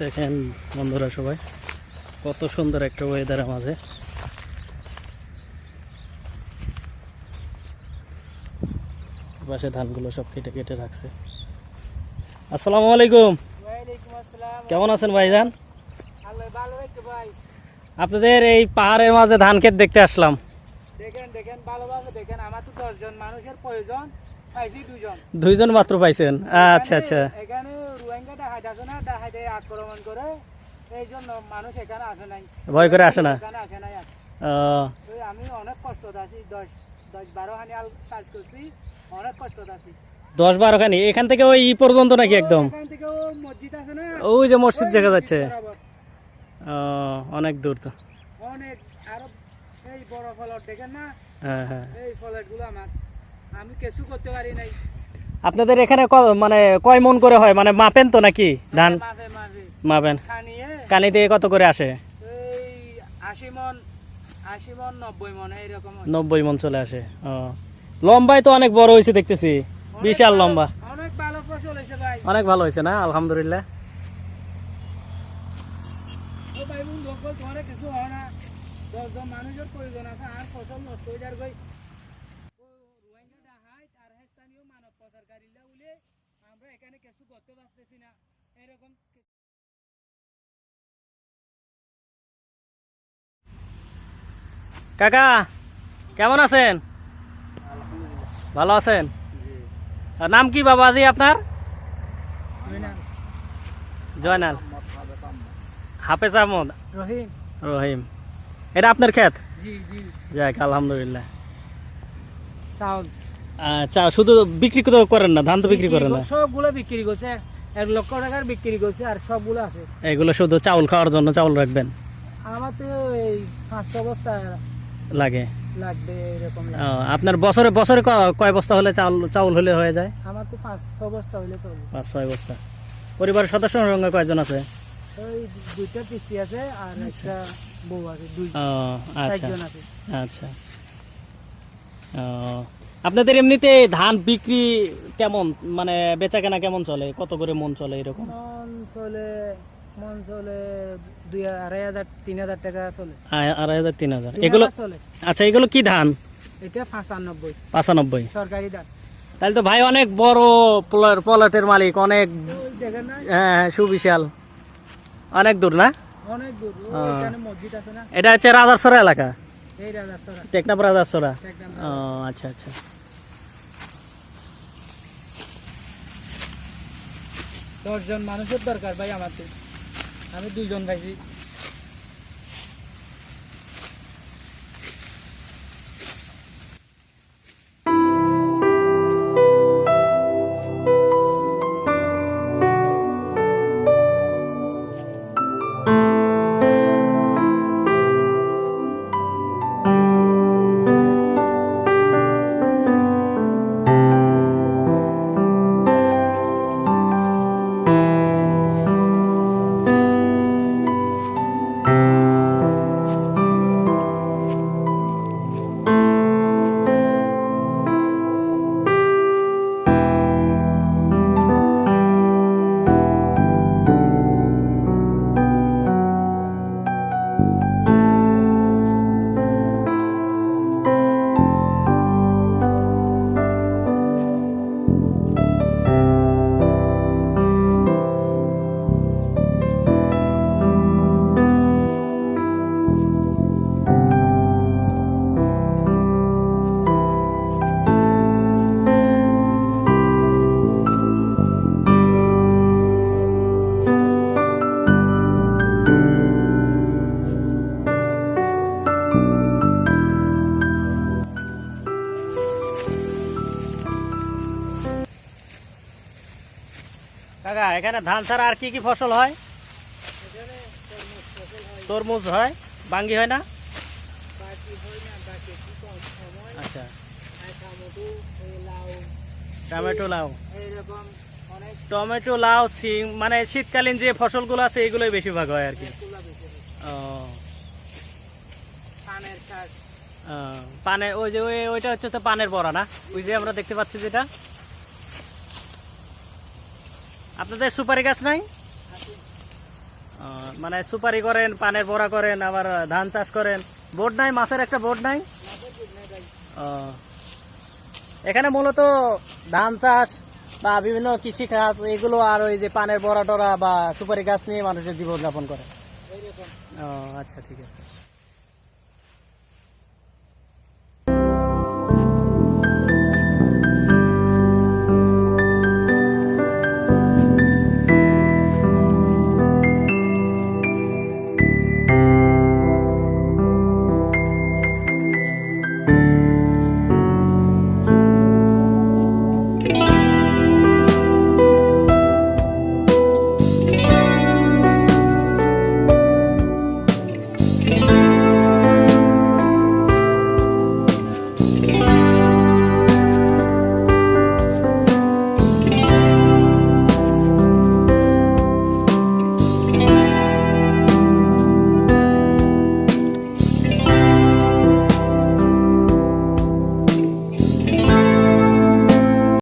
দেখেন বন্ধুরা সবাই কত সুন্দর একটা ওয়েদারের মাঝে। পাশে ধানগুলো সব কেটে কেটে রাখছে। আসসালামু আলাইকুম। কেমন আছেন ভাইজান? আপনাদের এই পাহাড়ের মাঝে ধান ক্ষেত দেখতে আসলাম। দেখেন দেখেন ভালোভাবে দেখেন। আমার তো দশজন মানুষের প্রয়োজন পাইছি দুজন। দুইজন মাত্র পাইছেন? আচ্ছা আচ্ছা। এখানে রোহিঙ্গা ডাহাই আছে না ডাহাইতে আক্রমণ করে। এই জন্য মানুষ এখানে আসে নাই। ভয় করে আসে না? এখানে আসে নাই আর। আহ, ওই আমি অনেক কষ্ট আছি দশ দশ বারো হানি আল কাজ করছি অনেক কষ্ট আছি দশ বারো খানি? এখান থেকে ওই ই পর্যন্ত নাকি একদম? মসজিদ আছে না? ওই যে মসজিদ দেখা যাচ্ছে। অনেক দূর তো। অনেক আরও এই বড় ফলট দেখেন না? হ্যাঁ হ্যাঁ। এই আমার। আমি কিছু করতে পারি নাই। আপনাদের এখানে মানে কয় মন করে হয়? মানে মাপেন তো নাকি ধান? মাপেন। কানি থেকে কত করে আসে? নব্বই মন চলে আসে। ও। লম্বাই তো অনেক বড় হয়েছে দেখতেছি। বিশাল লম্বা। অনেক ভালো হয়েছে না? আলহামদুলিল্লাহ। কিছু হয় না। মানুষের প্রয়োজন আছে আর ফসল নষ্ট হয়ে যার ভাই ও রোহিঙ্গা ডাহাই আর স্থানীয় মানব আমরা এখানে কিছু করতে পারতেছি না। এরকম কাকা কেমন আছেন? ভালো আছেন? নাম কি বাবাজি আপনার? জয়নাল। হাফেজ আহমদ। রহিম। রহিম। এটা আপনার ক্ষেত? জি জি। যাক আলহামদুলিল্লাহ। চাউল আচ্ছা শুধু বিক্রি তো করেন না ধান তো বিক্রি করেন না? সবগুলো বিক্রি করছে এক লক্ষ টাকার বিক্রি করছে আর সবগুলো আছে। এগুলো শুধু চাউল খাওয়ার জন্য চাউল রাখবেন? আমার তো এই পাঁচশো বস্তা লাগে। লাগবে এরকম আপনার বছরে বছরে কয় বস্তা হলে চাউল চাউল হলে হয়ে যায়? আমার তো পাঁচশো বস্তা হইলে চলবে পাঁচ ছয় বস্তা। পরিবারের সদস্য সঙ্গে কয়জন আছে? ওই দুইটা পিসি আছে আর একটা বউ আছে দুই। ও আচ্ছা। আচ্ছা। ও, আপনাদের এমনিতে ধান বিক্রি কেমন? মানে বেচা কেনা কেমন চলে? কত করে মন চলে এরকম? মন চলে মন চলে দুই আড়াই হাজার তিন হাজার টাকা চলে। আড়াই হাজার তিন হাজার। এগুলো আচ্ছা এগুলো কি ধান? এটা পাঁচানব্বই। পাঁচানব্বই। সরকারি দাম তাহলে তো ভাই অনেক বড় প্লট- প্লটের মালিক অনেক হ্যাঁ, হ্যাঁ, সুবিশাল। অনেক দূর না? অনেক দূর। ও। এখানে মসজিদ আছে না? এটা হচ্ছে রাজারসরা এলাকা। এই রাজার সরা। টেকনাফ রাজারসরা একদম ও আচ্ছা আচ্ছা। দশজন মানুষের দরকার ভাই আমার আমি দুইজন খাইছি। কাকা, এখানে ধান ছাড়া আর কি কি ফসল হয়? তরমুজ হয়, বাঙ্গি হয় না? আচ্ছা। টমেটো, লাউ। টমেটো, লাউ সিম মানে শীতকালীন যে ফসলগুলো আছে, এগুলোই বেশিরভাগ হয় আর কি। ও, পানের, ওই যে, ওই- ওইটা হচ্ছে তো পানের বড়া না? ওই যে আমরা দেখতে পাচ্ছি যেটা? আপনাদের সুপারি গাছ নাই? মানে সুপারি করেন পানের বড়া করেন আবার ধান চাষ করেন। বোর্ড নাই? মাছের একটা বোর্ড নাই? এখানে মূলত ধান চাষ বা বিভিন্ন কৃষি কাজ এগুলো আর ওই যে পানের বড়া টরা বা সুপারি গাছ নিয়ে মানুষের জীবনযাপন করে। ও আচ্ছা ঠিক আছে।